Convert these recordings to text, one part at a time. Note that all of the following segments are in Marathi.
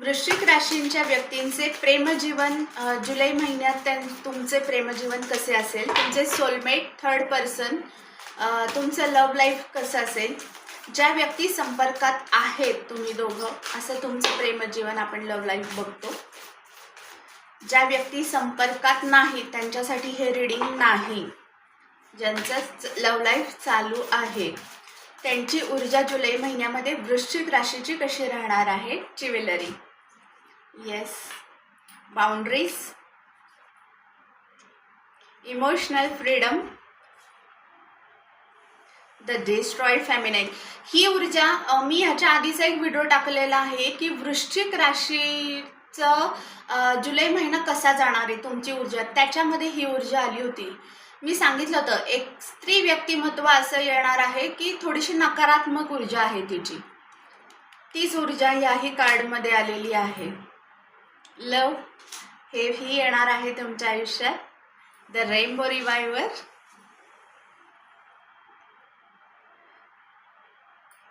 वृश्चिक राशींच्या व्यक्तींचे प्रेमजीवन जुलै महिन्यात त्यां तुमचे प्रेमजीवन कसे असेल? तुमचे सोलमेट थर्ड पर्सन तुमचं लव लाईफ कसं असेल? ज्या व्यक्ती संपर्कात आहेत तुम्ही दोघं असं तुमचं प्रेमजीवन आपण लव लाईफ बघतो. ज्या व्यक्ती संपर्कात नाही त्यांच्यासाठी हे रिडिंग नाही ज्यांचं लव लाईफ चालू आहे त्यांची ऊर्जा जुलै महिन्यामध्ये वृश्चिक राशीची कशी राहणार आहे? Jewellery yes boundaries. Emotional freedom the destroyed feminine ही ऊर्जा मी ह्याच्या आधीचा एक व्हिडिओ टाकलेला आहे की वृश्चिक राशीचं जुलै महिना कसा जाणार आहे तुमची ऊर्जा? त्याच्यामध्ये ही ऊर्जा आली होती. मी सांगितलं होतं एक स्त्री व्यक्तिमत्व असं येणार आहे की थोडीशी नकारात्मक ऊर्जा आहे तिची. तीच ऊर्जा याही कार्डमध्ये आलेली आहे. लव हे ही येणार आहे तुमच्या आयुष्यात. द रेनबो रिवायवर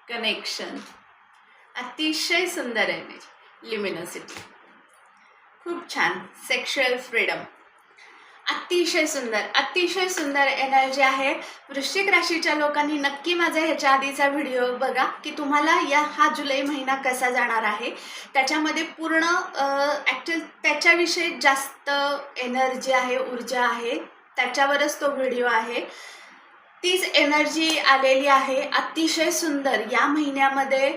कनेक्शन अतिशय सुंदर आहे लिमिनोसिटी खूप छान. सेक्शुअल फ्रीडम अतिशय सुंदर अतिशय सुंदर एनर्जी आहे. वृश्चिक राशीच्या लोकांनी नक्की माझा ह्याच्या आधीचा व्हिडिओ बघा की तुम्हाला या हा जुलै महिना कसा जाणार आहे. त्याच्यामध्ये पूर्ण ॲक्च्युअल त्याच्याविषयी जास्त एनर्जी आहे ऊर्जा आहे. त्याच्यावरच तो व्हिडिओ आहे. तीच एनर्जी आलेली आहे. अतिशय सुंदर. या महिन्यामध्ये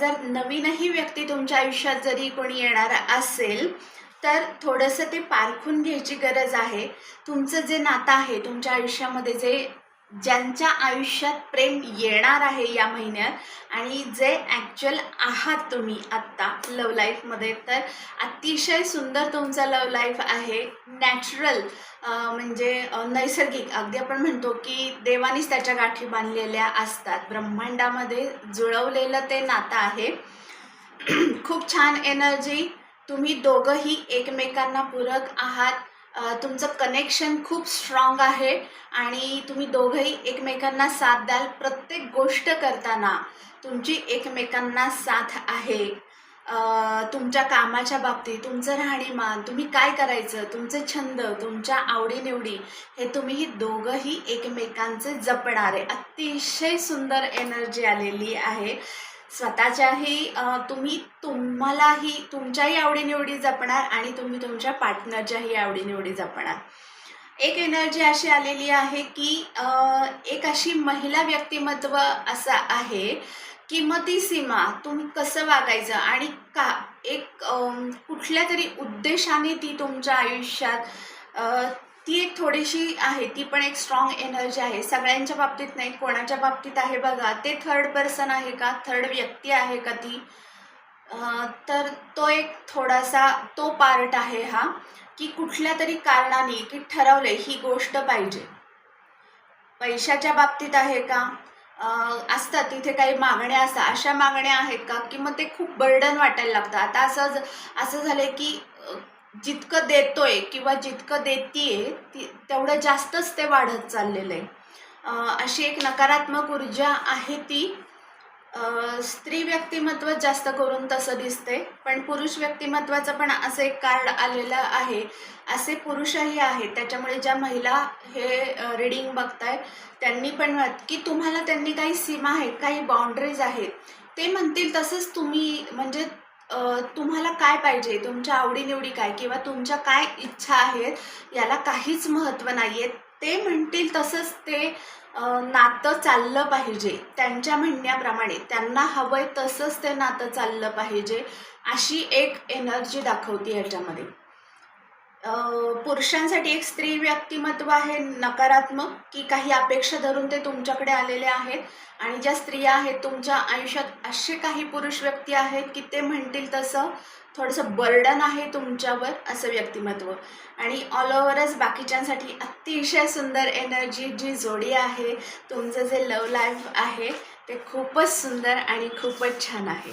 जर नवीनही व्यक्ती तुमच्या आयुष्यात जरी कोणी येणार असेल तर थोडंसं ते पारखून घ्यायची गरज आहे. तुमचं जे नातं आहे तुमच्या आयुष्यामध्ये जे ज्यांच्या आयुष्यात प्रेम येणार आहे या महिन्यात आणि जे ॲक्च्युअल आहात तुम्ही आत्ता लव लाईफमध्ये तर अतिशय सुंदर तुमचा लव लाईफ आहे. नॅचरल म्हणजे नैसर्गिक. अगदी आपण म्हणतो की देवानीच त्याच्या गाठी बांधलेल्या असतात. ब्रह्मांडामध्ये जुळवलेलं ते नातं आहे. खूप छान एनर्जी तुम्ही दोघंही एकमेकांना पूरक आहात. तुमचं कनेक्शन खूप स्ट्रॉंग आहे आणि तुम्ही दोघंही एकमेकांना साथ द्याल. प्रत्येक गोष्ट करताना तुमची एकमेकांना साथ आहे. तुमच्या कामाच्या बाबतीत तुमचं राहणीमान तुम्ही काय करायचं तुमचे छंद तुमच्या आवडीनिवडी हे तुम्ही दोघंही एकमेकांचे जपणारे. अतिशय सुंदर एनर्जी आलेली आहे. स्वतःच्याही तुम्ही तुम्हालाही तुमच्याही आवडीनिवडी जपणार आणि तुम्ही तुमच्या पार्टनरच्याही आवडीनिवडी जपणार. एक एनर्जी अशी आलेली आहे की एक अशी महिला व्यक्तिमत्व असं आहे की मग ती सीमा तुम्ही कसं वागायचं आणि का एक कुठल्या तरी उद्देशाने ती तुमच्या आयुष्यात ती एक थोडीशी आहे ती पण एक स्ट्रॉंग एनर्जी आहे. सगळ्यांच्या बाबतीत नाही कोणाच्या बाबतीत आहे बघा. ते थर्ड पर्सन आहे का? थर्ड व्यक्ती आहे का ती? तर तो एक थोडासा तो पार्ट आहे हा की कुठल्या तरी कारणाने की ठरवले ही गोष्ट पाहिजे. पैशाच्या बाबतीत आहे का? असतात तिथे काही मागण्या असतात. अशा मागण्या आहेत का? की मग ते खूप बर्डन वाटायला लागतं. आता असं असं झालं की जितकं देतोय किंवा जितकं देतीये ती तेवढं जास्तच ते वाढत चाललेलं आहे अशी एक नकारात्मक ऊर्जा आहे ती. स्त्री व्यक्तिमत्व जास्त करून तसं दिसते पण पुरुष व्यक्तिमत्वाचं पण असं एक कार्ड आलेलं आहे. असे पुरुषही आहेत त्याच्यामुळे ज्या महिला हे रीडिंग बघताय त्यांनी पण म्हणत की तुम्हाला त्यांनी काही सीमा आहेत काही बाउंड्रीज आहेत. ते म्हणतील तसंच तुम्ही म्हणजे तुम्हाला काय पाहिजे? तुमच्या आवडीनिवडी काय? किंवा तुमच्या काय इच्छा आहेत? याला काहीच महत्त्व नाही आहे ते म्हणतील तसंच ते नातं चाललं पाहिजे. त्यांच्या म्हणण्याप्रमाणे. त्यांना हवंय तसंच ते नातं चाललं पाहिजे. अशी एक एनर्जी दाखवते याच्यामध्ये पुरुषांसाठी एक स्त्री व्यक्तिमत्व आहे नकारात्मक की काही अपेक्षा धरून ते तुमच्याकडे आलेले आहेत. आणि ज्या स्त्रिया आहेत तुमच्या आयुष्यात असे काही पुरुष व्यक्ती आहेत की ते म्हणतील तसं थोडंसं बर्डन आहे तुमच्यावर असं व्यक्तिमत्व. आणि ऑल ओव्हरच बाकीच्यांसाठी अतिशय सुंदर एनर्जी जी जोडी आहे तुमचं जे लव लाईफ आहे ते खूपच सुंदर आणि खूपच छान आहे.